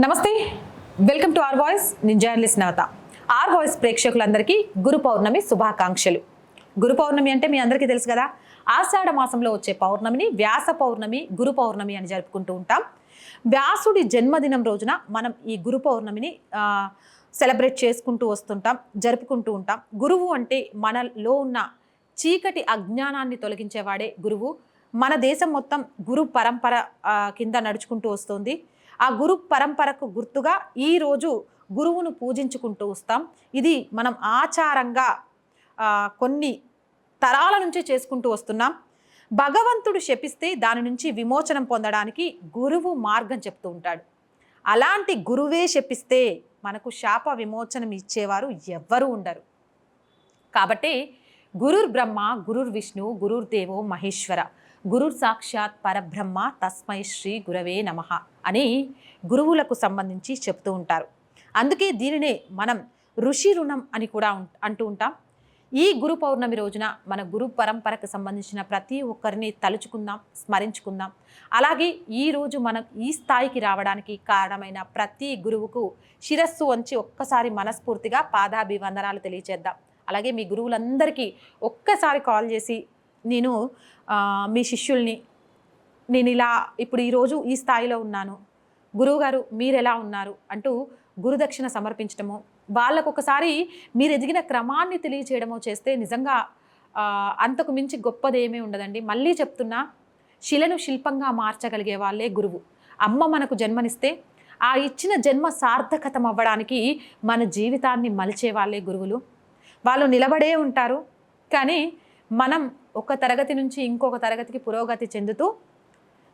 నమస్తే. Welcome to R voice నేను journalist Navata. R voice ప్రేక్షకులందరికీ గురు పౌర్ణమి శుభాకాంక్షలు. గురు పౌర్ణమి అంటే మీ అందరికీ తెలుసు కదా? ఆషాఢ మాసంలో వచ్చే పౌర్ణమిని వ్యాస పౌర్ణమి గురు పౌర్ణమి అని జరుపుకుంటూ ఉంటాం. వ్యాసుడి జన్మదినం రోజున మనం ఈ గురు పౌర్ణమిని సెలబ్రేట్ చేసుకుంటూ వస్తుంటాం జరుపుకుంటూ ఉంటాం. గురువు అంటే మనలో ఉన్న చీకటి అజ్ఞానాన్ని తొలగించేవాడే గురువు. మన దేశం మొత్తం గురు పరంపర కింద నడుచుకుంటూ వస్తుంది. ఆ గురు పరంపరకు గుర్తుగా ఈరోజు గురువును పూజించుకుంటూ వస్తాం. ఇది మనం ఆచారంగా కొన్ని తరాల నుంచి చేసుకుంటూ వస్తున్నాం. భగవంతుడు శపిస్తే దాని నుంచి విమోచనం పొందడానికి గురువు మార్గం చెప్తూ ఉంటాడు. అలాంటి గురువే శపిస్తే మనకు శాప విమోచనం ఇచ్చేవారు ఎవ్వరూ ఉండరు. కాబట్టి గురుర్ బ్రహ్మ గురుర్ విష్ణు గురుర్ దేవో మహేశ్వర. గురుర్ సాక్షాత్ పరబ్రహ్మ తస్మై శ్రీ గురవే నమ అని గురువులకు సంబంధించి చెప్తూ ఉంటారు. అందుకే దీనినే మనం ఋషి రుణం అని కూడా అంటూ ఉంటాం. ఈ గురు పౌర్ణమి రోజున మన గురు పరంపరకు సంబంధించిన ప్రతి ఒక్కరిని తలుచుకుందాం స్మరించుకుందాం. అలాగే ఈ రోజు మనం ఈ స్థాయికి రావడానికి కారణమైన ప్రతి గురువుకు శిరస్సు వంచి ఒక్కసారి మనస్ఫూర్తిగా పాదాభివందనాలు తెలియచేద్దాం. అలాగే మీ గురువులందరికీ ఒక్కసారి కాల్ చేసి నేను మీ శిష్యుల్ని నేను ఇలా ఇప్పుడు ఈరోజు ఈ స్థాయిలో ఉన్నాను. గురువుగారు మీరు ఎలా ఉన్నారు అంటూ గురుదక్షిణ సమర్పించడము వాళ్ళకు ఒకసారి మీరు ఎదిగిన క్రమాన్ని తెలియచేయడమో చేస్తే నిజంగా అంతకు మించి గొప్పదేమీ ఉండదండి. మళ్ళీ చెప్తున్నా శిలను శిల్పంగా మార్చగలిగే వాళ్ళే గురువు. అమ్మ మనకు జన్మనిస్తే ఆ ఇచ్చిన జన్మ సార్థకతం అవ్వడానికి మన జీవితాన్ని మలిచే వాళ్ళే గురువులు. వాళ్ళు నిలబడే ఉంటారు. కానీ మనం ఒక తరగతి నుంచి ఇంకొక తరగతికి పురోగతి చెందుతూ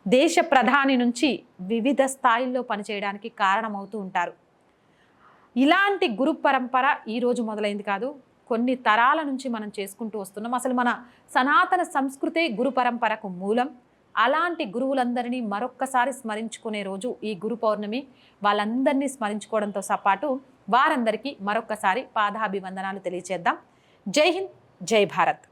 దేశ ప్రధాని నుంచి వివిధ స్థాయిల్లో పనిచేయడానికి కారణమవుతూ ఉంటారు. ఇలాంటి గురు పరంపర ఈరోజు మొదలైంది కాదు. కొన్ని తరాల నుంచి మనం చేసుకుంటూ వస్తున్నాం. అసలు మన సనాతన సంస్కృతే గురు పరంపరకు మూలం అలాంటి గురువులందరినీ మరొక్కసారి స్మరించుకునే రోజు ఈ గురు పౌర్ణమి. వాళ్ళందరినీ స్మరించుకోవడంతో పాటు వారందరికీ మరొక్కసారి పాదాభివందనాలు తెలియచేద్దాం. జై హింద్ జై భారత్.